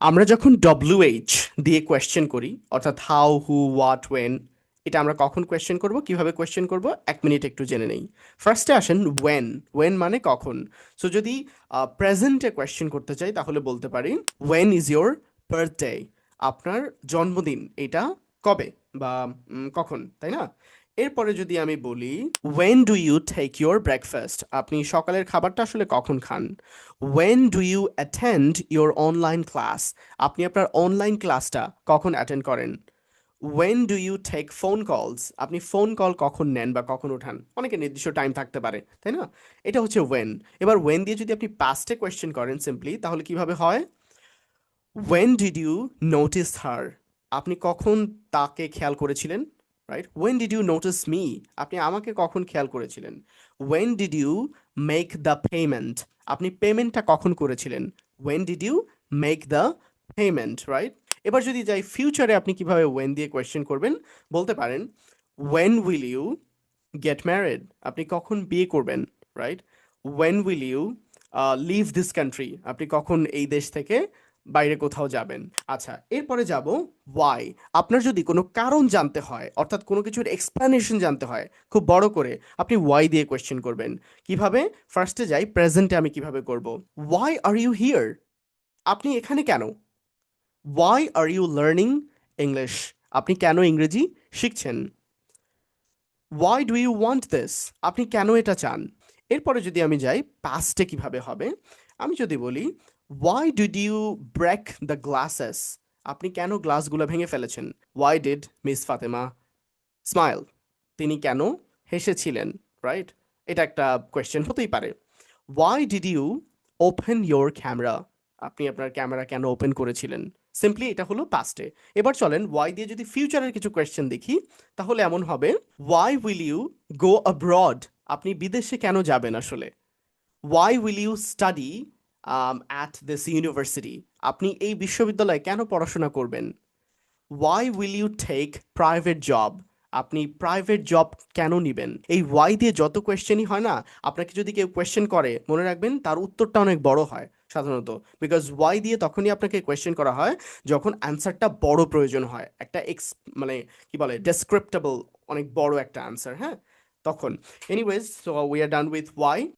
আমরা যখন ডব্লিউএইচ দিয়ে কোয়েশ্চেন করি, অর্থাৎ হাউ হু হোয়াট ওয়েন এটা আমরা কখন কোয়েশ্চেন করব, কীভাবে কোয়েশ্চেন করব, এক মিনিট একটু জেনে নেই। ফার্স্টে আসেন ওয়েন ওয়েন মানে কখন। সো যদি প্রেজেন্টে কোয়েশ্চেন করতে চাই, তাহলে বলতে পারি ওয়েন ইজ ইয়োর বার্থডে আপনার জন্মদিন, এটা কবে বা কখন, তাই না? এরপরে যদি আমি বলি when do you take your breakfast আপনি সকালের খাবারটা আসলে কখন খান? When do you attend your online class আপনি আপনার অনলাইন ক্লাসটা কখন অ্যাটেন্ড করেন? When do you take phone calls আপনি ফোন কল কখন নেন বা কখন ওঠান? অনেকে নির্দিষ্ট টাইম থাকতে পারে, তাই না? এটা হচ্ছে ওয়েন এবার ওয়েন দিয়ে যদি আপনি পাস্টে কোয়েশ্চেন করেন সিম্পলি তাহলে কীভাবে হয়? When did you notice her আপনি কখন তাকে খেয়াল করেছিলেন? Right when did you notice me আপনি আমাকে কখন খেয়াল করেছিলেন? When did you make the payment আপনি পেমেন্টটা কখন করেছিলেন? When did you make the payment right এবার যদি যাই ফিউচারে আপনি কীভাবে ওয়েন দিয়ে কোয়েশ্চেন করবেন, বলতে পারেন when will you get married আপনি কখন বিয়ে করবেন right when will you leave this country আপনি কখন এই দেশ থেকে বাইরে কোথাও যাবেন। আচ্ছা এরপরে যাব ওয়াই আপনার যদি কোনো কারণ জানতে হয়, অর্থাৎ কোনো কিছুর এক্সপ্লানেশন জানতে হয়, খুব বড় করে আপনি ওয়াই দিয়ে কোয়েশ্চেন করবেন। কীভাবে? ফার্স্টে যাই প্রেজেন্টে আমি কীভাবে করব। ওয়াই আর ইউ হিয়ার আপনি এখানে কেন? Why are you learning English আপনি কেন ইংরেজি শিখছেন? Why do you want this আপনি কেন এটা চান? এরপরে যদি আমি যাই পাস্টে কীভাবে হবে? আমি যদি বলি why did you break the glasses আপনি কেন গ্লাসগুলো ভেঙে ফেলেছেন? Why did miss Fatema smile তিনি কেন হেসেছিলেন রাইট এটা একটা কোয়েশ্চেন হতেই পারে। Why did you open your camera আপনি আপনার ক্যামেরা কেন ওপেন করেছিলেন? সিম্পলি এটা হলো পাস্টে এবার চলেন ওয়াই দিয়ে যদি ফিউচারের কিছু কোয়েশ্চেন দেখি, তাহলে এমন হবে why will you go abroad আপনি বিদেশে কেন যাবেন আসলে? Why will you study at this university আপনি এই বিশ্ববিদ্যালয়ে কেন পড়াশোনা করবেন? Why will you take private job আপনি প্রাইভেট জব কেন নেবেন? এই ওয়াই দিয়ে যত কোয়েশ্চেনই হয় না, আপনাকে যদি কেউ কোয়েশ্চেন করে, মনে রাখবেন তার উত্তরটা অনেক বড় হয় সাধারণত। বিকজ ওয়াই দিয়ে তখনই আপনাকে কোয়েশ্চেন করা হয় যখন অ্যান্সারটা বড় প্রয়োজন হয়। একটা এক্স মানে কি বলে ডেসক্রিপ্টেবল অনেক বড় একটা অ্যান্সার হ্যাঁ? তখন। Anyways so we are done with why